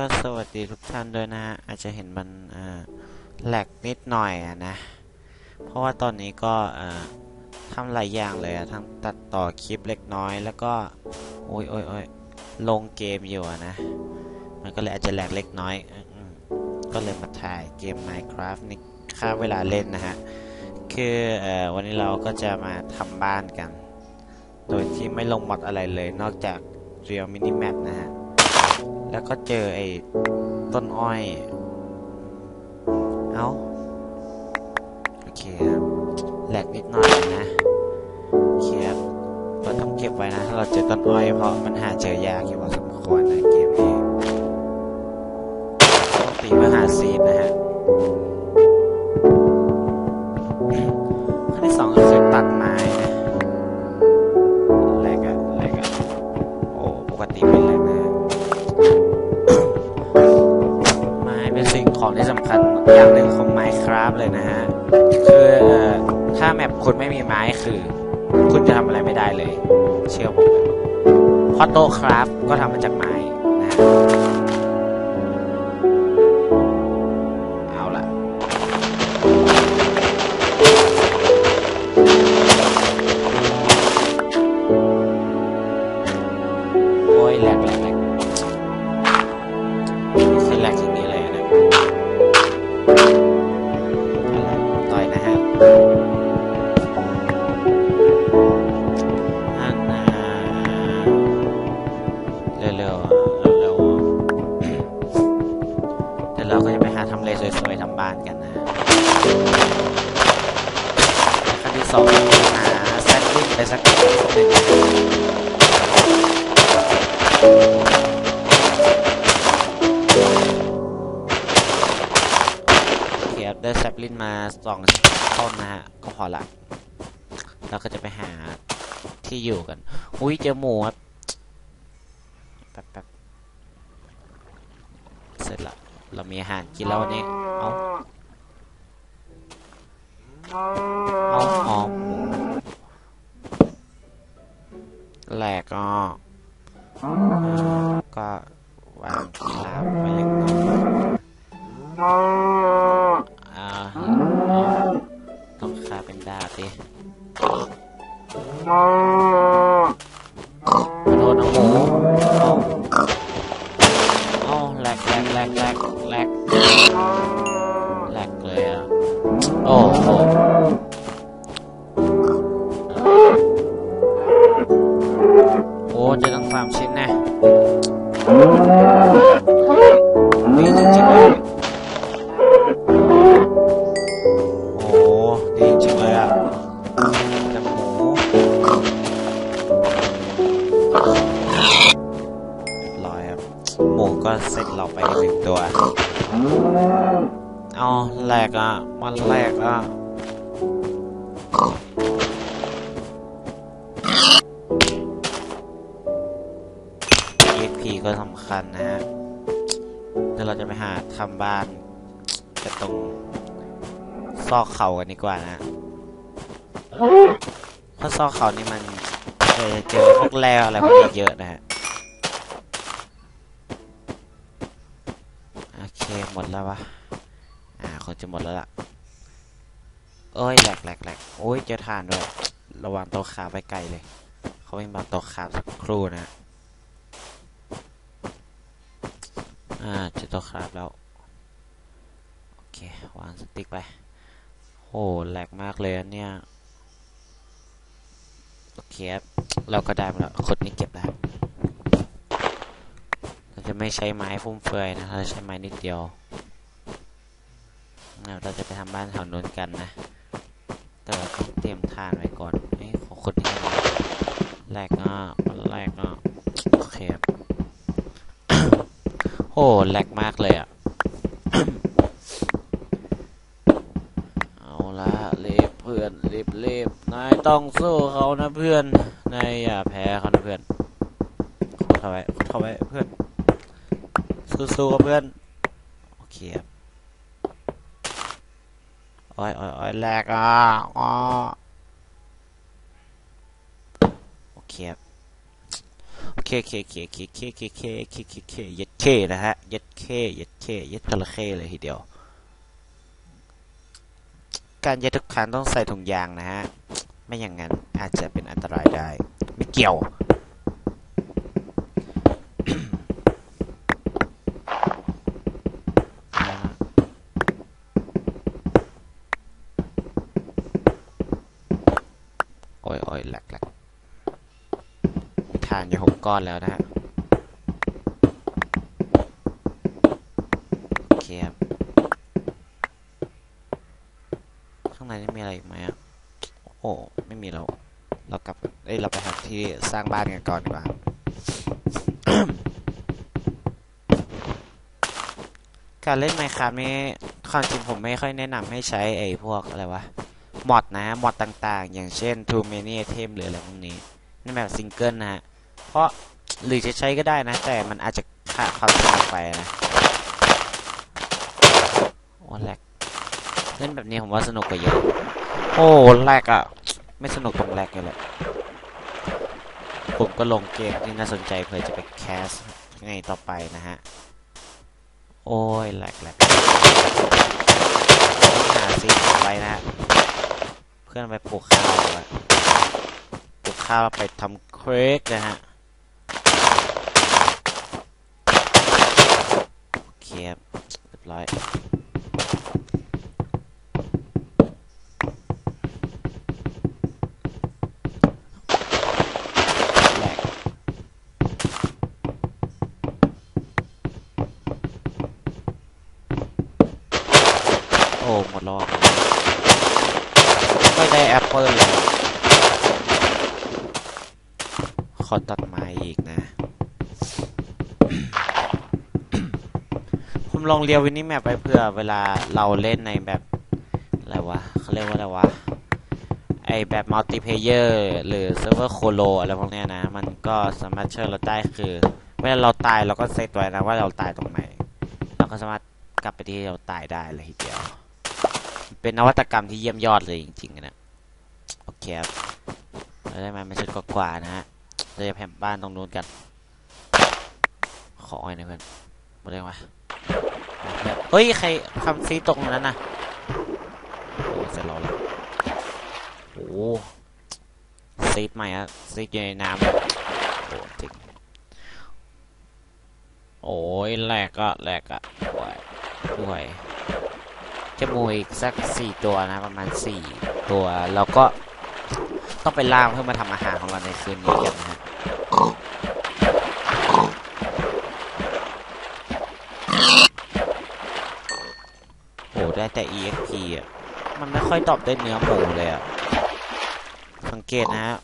ก็สวัสดีทุกท่านด้วยนะฮะอาจจะเห็นมันแหลกนิดหน่อยอะนะ เพราะว่าตอนนี้ก็ทำหลายอย่างเลยอะทั้งตัดต่อคลิปเล็กน้อยแล้วก็โอ้ยโอ้ยโอ้ยลงเกมอยู่อะนะ มันก็เลยอาจจะแหลกเล็กน้อยออก็เลยมาถ่ายเกม Minecraft นี่ค่าเวลาเล่นนะฮะ คือเอ่อวันนี้เราก็จะมาทำบ้านกัน โดยที่ไม่ลงมอดอะไรเลยนอกจาก Real Minimap นะฮะ แล้วก็เจอไอ้ต้นอ้อย เอาโอเคครับแหลกนิดหน่อยนะโอเคครับเราต้องเก็บไว้นะ ถ้าเราเจอต้นอ้อยเพราะมันหาเจอยากอยู่พอสมควรนะเลย เลยนะฮะคือเอ่อถ้าแมปคุณไม่มีไม้คือ คุณจะทำอะไรไม่ได้เลย เชื่อผมเลยเพราะโต๊ะครับก็ทำมาจากไม้นะ ที่สองหาแซดดิ้งไปสักหนึ่งเคครับได้แซปลินมาสองต้นนะฮะ ก็พอละเราก็จะไปหาที่อยู่กัน อุ้ยเจอหมูครับแป๊บแป๊บเสร็จละ เรามีอาหารกินแล้ววันนี้ เอา เอาหอมแหลกอะก็วางลาไป ก็เสร็จเราไปหนึ่งตัวเอาแหลกอะ มันแหลกอะ EXP ก็สำคัญนะฮะเดี๋ยวเราจะไปหาทำบ้านจะตรงซอกเขากันดีกว่านะเพราะซอกเขานี่มันเออเจอพวกแร่อะไรพวกนี้เยอะนะฮะ โอเค ห มดแล้ววะอ่าคงจะหมดแล้วล่ะเอ้ยแหลกแหลกแหลกโอ้ยเจอทานด้วยระวังโต๊ะขาไปไกลเลย เขาวิ่มาโต๊ะขาสักครู่นะ อ่าจอโต๊ะขาแล้ว โอเควางสติ๊กไปโอ้แหลกมากเลยอันเนี่ยโอเคครับเราก็ได้มาแล้วคนนี้เก็บได้วเราจะไม่ใช้ไม้ฟุ่มเฟือยนะเราใช้ไม้นิดเดียว เราจะไปทำบ้านแถวนู้นกันนะ แต่เราต้องเตรียมทานไว้ก่อนเอ้ขอคนนี้ก่แหลกอะแหลกอะโอเคครับโอ้แหลกมากเลยอะ เอาละรีบเพื่อนรีบรีบนายต้องสู้เขานะเพื่อน นายอย่าแพ้เขานะเพื่อนเข้าไว้เข้าไว้เพื่อน สู้ๆกับเพื่อนโอเคครับโอ้ยโอ้ยโอ้ยแหลกอะอ๋อโอเคโอเคโอเคโอเคโอเคโอเคโอเคโอเคโอเคโอเคย็ดเคนะฮะย็ดเคย็ดเคย็ดจระเข้เลยทีเดียว การย็ดทุกครั้งต้องใส่ถุงยางนะฮะ ไม่อย่างนั้นอาจจะเป็นอันตรายได้ ไม่เกี่ยว โอ้ยโอ้ยแหลกแหลกทานอยู่ห ก้อนแล้วนะฮะโอเคครับข้างในนี่มีอะไรอีกไหมอะโอ้ไม่มีเราเรากลับเอ้ยเราไปหาที่สร้างบ้านกันก่อนดีกว่าการเล่นไมครับนี่ความจริงผมไม่ค่อยแนะนำให้ใช้ไอ้พวกอะไรวะมอดนะมอดต่างๆ อย่างเช่น too many item หรืออะไรพวกนี้ นี่แบบซิงเกิลนะฮะ เพราะหรือจะใช้ก็ได้นะ แต่มันอาจจะขาดความสนุกไปนะโอ้แลกเล่นแบบนี้ผมว่าสนุกกว่าเยอะ โอ้แลกอะไม่สนุกตรงแลกเลยแหละผมก็ลงเกมที่น่าสนใจเพื่อจะไปแคสไงต่อไปนะฮะ โอ้ยแลกแลกหาซีไว้นะฮะ เพื่อนไปปลูกข้าวปลูกข้าวแล้วไปทำเค้กนะฮะ โอเคครับเรียบร้อย แหลกโอ้ หมดรอบไม่ได้แอปเปิลเลย ขอตัดไม้อีกนะ ผม ลองเรียววินี่แมปไปเพื่อเวลาเราเล่นในแบบอะไรวะเขาเรียกว่าอะไรวะไอแบบมัลติเพเยอร์หรือเซิร์ฟเวอร์โคโลอะไรพวกเนี้ยนะ มันก็สามารถช่วยเราได้คือเวลาเราตายเราก็เซตไว้นะว่าเราตายตรงไหนเราก็สามารถกลับไปที่เราตายได้เลยทีเดียว เป็นนวัตกรรมที่เยี่ยมยอดเลยจริงๆนะโอเคครับเราได้มาเป็นชุดกว่าๆนะฮะเราจะแผ่นบ้านตรงนู้นกัน ขอหน่อยนะเพื่อนหมดเลยวะ เฮ้ย ใครทำซีตรงนั้นนะโอ้เสร็จแล้วละโอ้ซีดใหม่อะซีดอยู่ในน้ำโอ้จริงโอ้ยแหลกอะแหลกอะด้วยด้วยจะมูอีกสักสี่ตัวนะประมาณสี่ตัวแล้วก็ต้องไปล่าเพื่อมาทำอาหารของเราในคืนนี้กันนะฮะ ได้แต่ EXP อะ มันไม่ค่อยดรอปได้เนื้อหมูเลยอะ สังเกตนะฮะ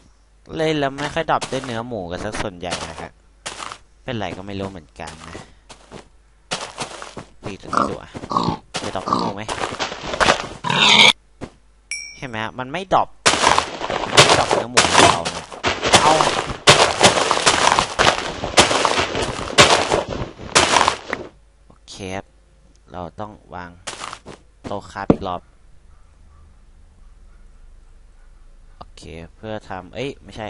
เล่นแล้วไม่ค่อยดรอปได้เนื้อหมูกันสักส่วนใหญ่นะครับเป็นไรก็ไม่รู้เหมือนกันนะตีตัวนี้ดูอะจะดรอปหมูไหมเห็นไหมฮะ มันไม่ดรอปมันไม่ดรอปเนื้อหมูของเรานะเอาโอเคครับเราต้องวาง โตะคราฟอีกรอบ โอเค เพื่อทำเอ้ย ไม่ใช่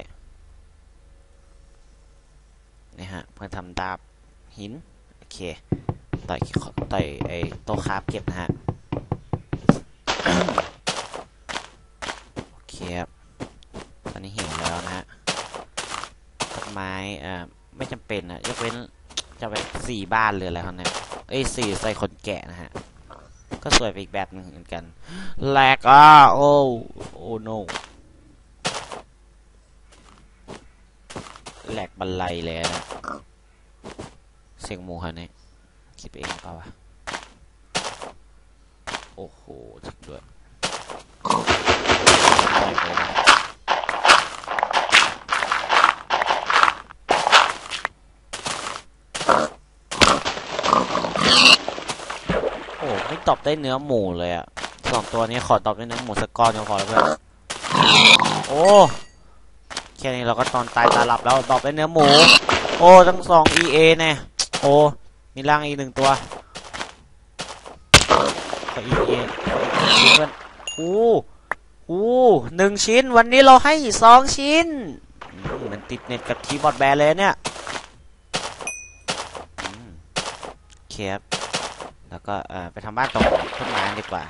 นี่ฮะ เพื่อทำดาบหิน โอเค ต่อยต่อยไอ้โตะคราฟเก็บนะฮะ โอเคครับ ตอนนี้หิวแล้วนะฮะต้นไม้เอ่อไม่จำเป็นนะยกเว้นจะไปสี่บ้านเลยอะไรครับเนี่ยเอ้ยสี่ใส่คนแกะนะฮะ ก็สวยไปอีกแบบหนึ่งเหมือนกันแหลกอะโอ้โอ้โนแหลกบันไลเลยนะเสียงหมูฮะเนี่ยคิดไปเองเปล่าวะโอ้โหจริงด้วยแหลกเลยนะโอ้ไม่ ตอบได้เนื้อหมูเลยอะสองตัวนี้ขอตอบได้เนื้อหมูสักก้อนก็พอแล้วเพื่อนโอ้แค่นี้เราก็ตอนตายตาหลับแล้วตอบได้เนื้อหมู โอ้ทั้งสอง EA แน่โอ้มีร่างอีกหนึ่งตัวขอ EA ขออีกหนึ่งชิ้นเพื่อนอู้อู้หนึ่งชิ้น วันนี้เราให้สองชิ้นมันติดเน็ตกับคีบอดแบร์เลยเนี่ยอืมเคครับ แล้วก็เออไปทำบ้านตรงต้นไม้ดีกว่า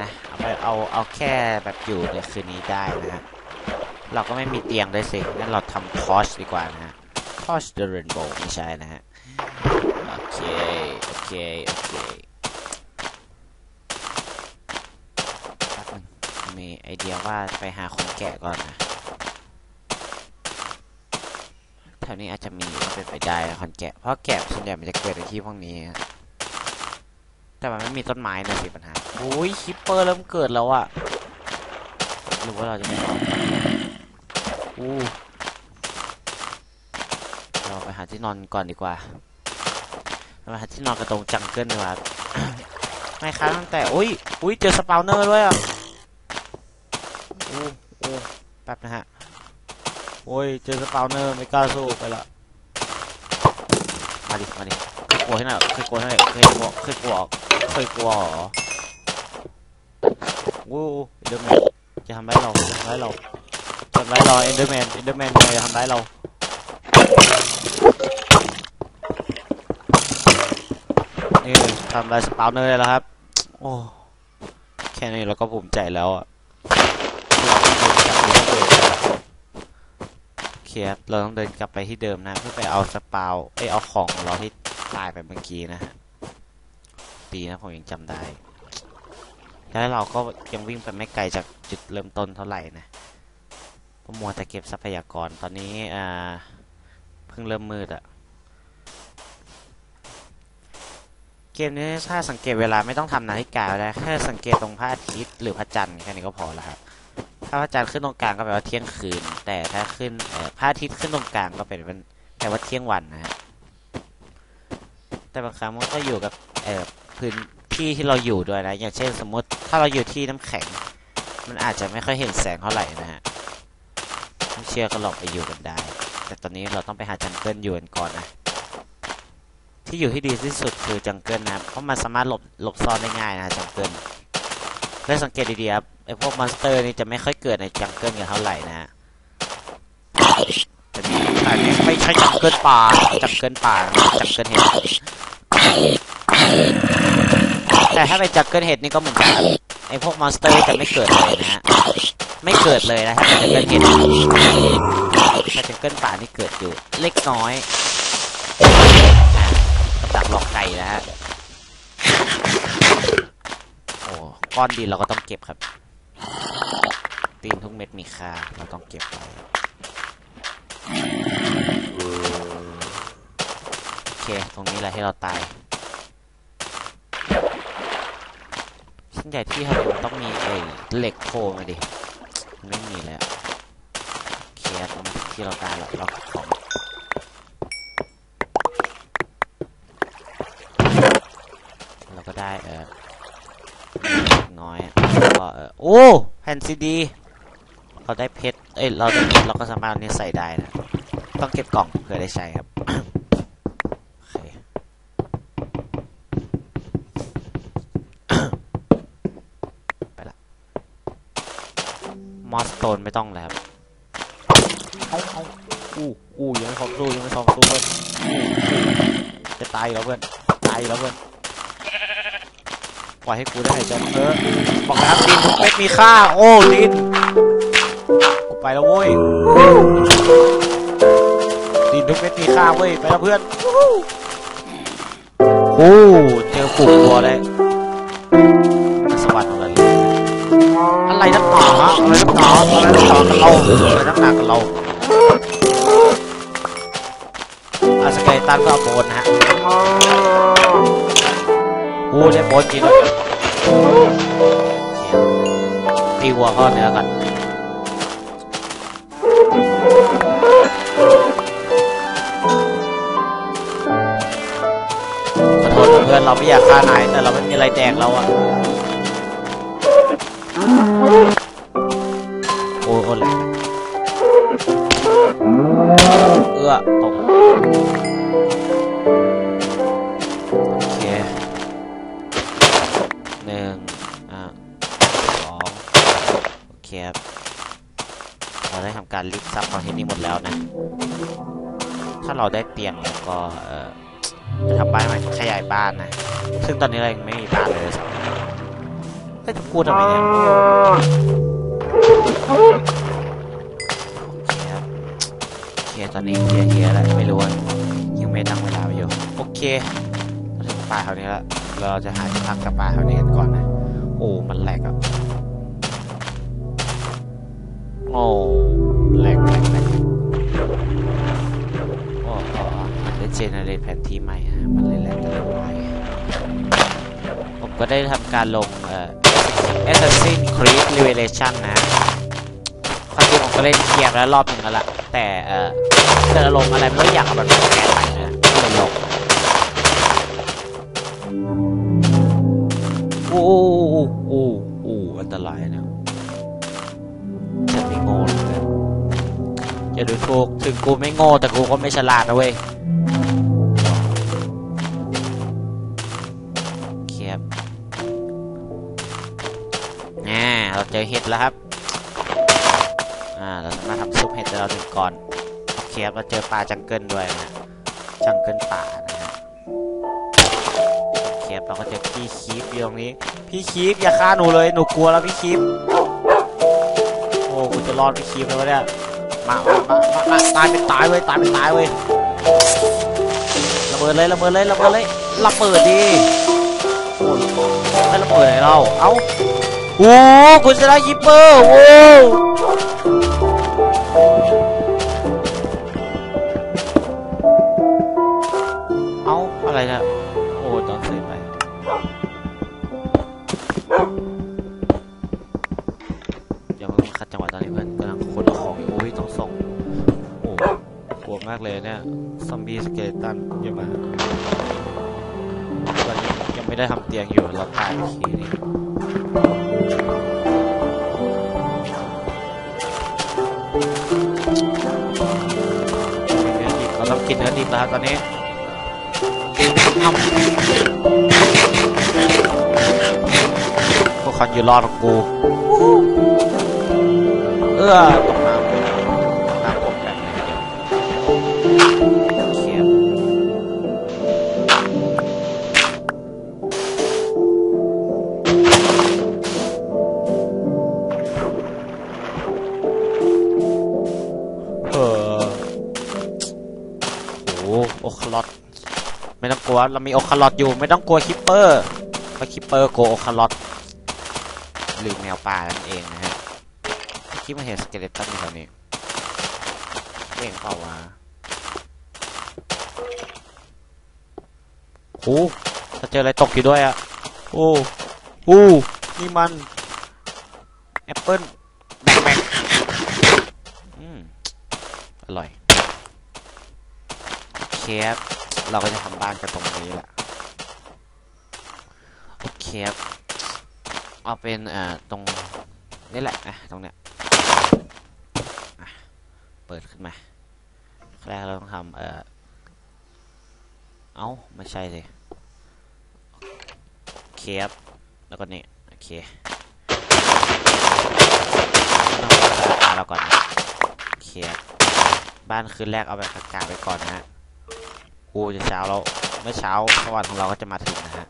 นะเอาไปเอาเอาแค่แบบอยู่ในคืนนี้ได้นะฮะเราก็ไม่มีเตียงด้วยสิงั้นเราทำทอชดีกว่านะฮะทอชเดอะเรนโบว์ไม่ใช่นะฮะโอเคโอเคโอเคนึงมีไอเดียว่าไปหาคนแกะก่อนนะแถวนี้อาจจะมีเป็นไปได้คนแกะเพราะแกะส่วนใหญ่มันจะเกิดในที่พวกนี้ฮะ แต่มันไม่มีต้นไม้นะสิปัญหาโอ้ยคิปเปอร์เริ่มเกิดแล้วอะหรือว่าเราจะไม่เอาอู้เราไปหาที่นอนก่อนดีกว่าเราไปหาที่นอนกระตรงจังเกิลดีกว่าไม่ค้างตั้งแต่อุ้ยอุ้ยเจอสปาวเนอร์ด้วยอะอู้อู้แป๊บนะฮะโอ้ยเจอสปาวเนอร์ไม่กล้าสู้ไปละมาดิมาดิเคยกลัวที่ไหนเคยกลัวที่ไหนเคยกลัวเคยกลัว เคยกลัวเหรอโอ้เอ็นเดอร์แมนจะทำร้ายเราจะทำร้ายเราจะทำร้ายเราเอ็นเดอร์แมนเอ็นเดอร์แมนจะทำร้ายเรานี่ทำลายสปาวเนอร์ได้แล้วครับ โอ้แค่นี้เราก็ภูมิใจแล้วอะโอเคครับเราต้องเดินกลับไปที่เดิมนะ เพื่อไปเอาสปาวเอ้ยเอาของของเราที่ตายไปเมื่อกี้นะฮะ ดีนะผมยังจำได้ แล้วเราก็ยังวิ่งไปไม่ไกลจากจุดเริ่มต้นเท่าไหร่นะพระมัวแต่เก็บทรัพยากรตอนนี้อ่าเพิ่งเริ่มมืดอะเกมนี้ถ้าสังเกตเวลาไม่ต้องทำนาฬิกาแล้วแค่สังเกตตรงพระอาทิตย์หรือพระจันทร์แค่นี้ก็พอแล้วครับถ้าพระจันทร์ขึ้นตรงกลางก็แปลว่าเที่ยงคืน แต่ถ้าขึ้นพระอาทิตย์ขึ้นตรงกลางก็เป็นแปลว่าเที่ยงวันนะฮะแต่บางครั้งมันก็อยู่กับเออ พื้นที่ที่เราอยู่ด้วยนะ อย่างเช่นสมมติถ้าเราอยู่ที่น้ำแข็ง มันอาจจะไม่ค่อยเห็นแสงเท่าไหร่นะฮะไม่เชื่อก็ลองไปอยู่กันได้ แต่ตอนนี้เราต้องไปหาจังเกิลอยู่กันก่อนนะ ที่อยู่ที่ดีที่สุดคือจังเกิลนะ เพราะมันสามารถหลบหลบซ่อนได้ง่ายนะจังเกิลและสังเกตดีๆครับไอพวกมอนสเตอร์นี่จะไม่ค่อยเกิดในจังเกิลกันเท่าไหร่นะฮะแต่นี่ไม่ใช่จังเกิลป่าจังเกิลป่าจังเกิลเห็ด แต่ถ้าเป็นจังเกิลเห็ดนี่ก็เหมือนกันไอพวกมอนสเตอร์จะไม่เกิดเลยนะฮะไม่เกิดเลยนะถ้าเป็นจังเกิลเห็ดแต่จังเกิลป่านี่เกิดอยู่เล็กน้อยดักหลอกไก่นะฮะโอ้ก้อนดินเราก็ต้องเก็บครับ ตีนทุกเม็ดมีค่าเราต้องเก็บไว้โอเค ตรงนี้แหละให้เราตาย ส่วนใหญ่ที่ทำมันต้องมีไอ้เหล็กโผล่มาดิไม่มีเลยอะโอเคตรงที่เราตายแล้วเราของเราก็ได้เออน้อยแล้วก็เออโอ้แผ่นซีดีเราได้เพชรเอ้ยเราได้เราก็สามารถเอานี้ใส่ได้นะต้องเก็บกล่องเพื่อได้ใช้ครับ โอเค ไปละ มอสโตนไม่ต้องแล้วเอาเอาอู้อู้ยังไม่พร้อมสู้ยังไม่พร้อมสู้เพื่อนจะตายแล้วเพื่อนตายแล้วเพื่อนปล่อยให้กูได้หายใจเออบอกแล้วลินทุกเม็ดมีค่า โอ้ลินกูไปแล้วเว้ยลินทุกเม็ดมีค่าเว้ยไปแล้วเพื่อนโอ้เจอฝูงตัวเลยสวัสดิ์อะไร อะไรนักหนาอะไรนักหนาอะไรนักหนากับเราอะไรนักหนากับเราอาสเกตันก็เอาโบนนะฮะโอ้ได้โบนจริงเลยตีวัวก็เนื้อกันขอโทษเพื่อนเราไม่อยากฆ่านายแต่เราไม่มีอะไรแดกเราอะ โอ้โหเลยเอื้อตกโอเคหนึ่งอ่าสองโอเคครับเราได้ทำการลิฟต์ซับของที่นี่หมดแล้วนะ ถ้าเราได้เตียงแล้วก็เออจะทำบ้านใหม่ขยายบ้านนะ ซึ่งตอนนี้เรายังไม่มีบ้านเลยสักเฮ้ยจะพูทำไมเนี่ย ตอนนี้เฮียเฮียแล้วไม่รู้ว่ายังไม่ตั้งเวลาไปอยู่ โอเคเราถึงป่าแถวนี้แล้ว เราจะหาที่พักกับป่าแถวนี้กันก่อนนะ โอ้ มันแหลกอะ โอ้แหลกแหลกแหลกโอ้โอ้มันได้เจเนเรตแผนที่ใหม่ฮะ มันเลยแหลกตลอดไปผมก็ได้ทำการลงเอ่อ Assassin's Creed Revelation นะความจริงผมก็เล่นเกียแล้วรอบหนึ่งแล้วล่ะ แต่เอ่อเกิดอารมณ์อะไรไม่อยากเอาแบบแก้ใหม่นะก็เลยลงโอ้โอ้โอ้โอ้อันตรายนะฉันไม่โง่หรอกนะอย่าดูถูกถึงกูไม่โง่แต่กูก็ไม่ฉลาดนะเว้ยเคียบแน่เราเจอเห็ดแล้วครับ อ่าเราสามารถทำซุปเห็ดได้เราหนึ่งก่อนโอเคครับเราเจอปลาจังเกิลด้วยนะจังเกิลป่านะฮะเคปเราก็เจอพี่คีฟอยู่ตรงนี้ พี่คีฟอย่าฆ่าหนูเลยหนูกลัวแล้วพี่คีฟโอ้กูจะรอดพี่คีฟแล้วะเนี่ยมามามามามาตายเป็นตายเว้ยตายเป็นตายเว้ยระเบิดเลยระเบิดเลยระเบิดเลยระเบิดดิไม่ระเบิดไหนเราเอ้าโอ้กูจะได้ยิปเปอร์โอ้ อ้าอะโอ้ตอนเสียไปเดี๋ยวมันขัดจังหวะตอนนี้เพื่อนกำลังขนของอยู่อุ้ยต้องส่งโอ้กลัวมากเลยเนี่ยซอมบี้สเกเลตันเยอะมากตอนนี้ยังไม่ได้ทำเตียงอยู่เราตายทีนี้เราต้องกินเนื้อดิบแล้วตอนนี้ อ้ำพวก วเรามีโอคลอตอยู่ไม่ต้องกลัวคิปเปอร์เพราะคิปเปอร์โกโอคาร์ลอตหรือแมวป่านั่นเองนะฮะคิดมาเห็นสเกเลตันอยู่แถวนี้เองเปล่าวะโอ้ถ้าเจออะไรตกอยู่ด้วยอะโอ้โอ้นี่มันแอปเปิ้ลแบกแบกอืมอร่อยเคครับ เราก็จะทำบ้านกันตรงนี้แหละโอเคครับเอาเป็นเอ่อตรงนี่แหละอะตรงเนี้ยเปิดขึ้นมาแรกเราต้องทำเอ่อเอาไม่ใช่สิโอเคครับแล้วก็นี่โอเคต้องเอาเราก่อนนะเคครับบ้านคืนแรกเอาแบบกากๆไปก่อนนะฮะ กูจะเช้าแล้วเมื่อเช้าสวรรค์ของเราก็จะมาถึงนะฮะ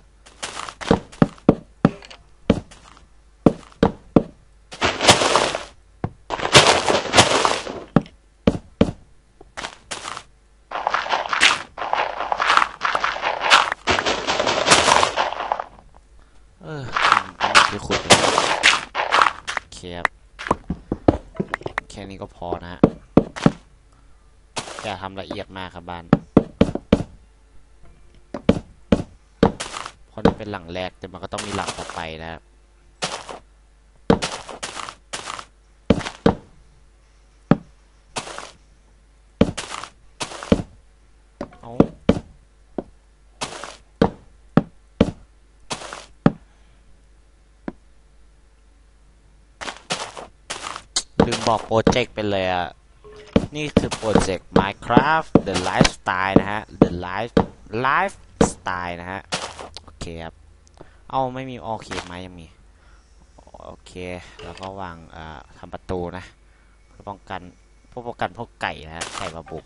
เออนี่คือขุดเลยโอเคครับแค่นี้ก็พอนะฮะ อย่าทำละเอียดมากครับบ้านเพราะนี่เป็นหลังแรก แต่มันก็ต้องมีหลังต่อไปนะครับ เอา ลืมบอกโปรเจกต์ไปเลยอะนี่คือโปรเจกต์ Minecraft The Lifestyle นะฮะ The Life Lifestyle นะฮะ โอเคครับ เอาไม่มี โอเคไหมยังมี โอเค แล้วก็วางอ่าทำประตูนะเพื่อป้องกันพวกป้องกันพวกไก่นะฮะ ไก่มาบุก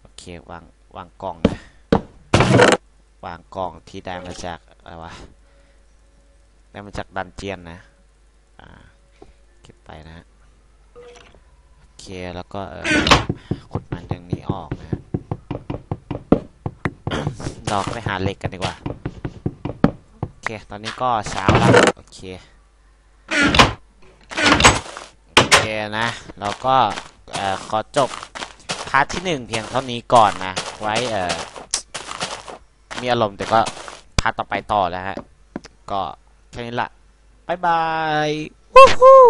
โอเค วาง วางกล่องนะ วางกล่องที่ได้มาจาก อะไรวะ ได้มาจากดันเจียนนะ ก็บไปนะฮะโอเคแล้วก็เออขุดมันอย่างนี้ออกนะฮะเราไปหาเหล็กกันดีกว่าโอเคตอนนี้ก็เช้าแล้วโอเคโอเคนะเราก็เอ่อขอจบพาร์ทที่หนึ่งเพียงเท่านี้ก่อนนะ ไว้เอ่อมีอารมณ์แต่ก็พาร์ทต่อไปต่อแล้วฮะ ก็แค่นี้ละบ๊ายบายวู้ฮู้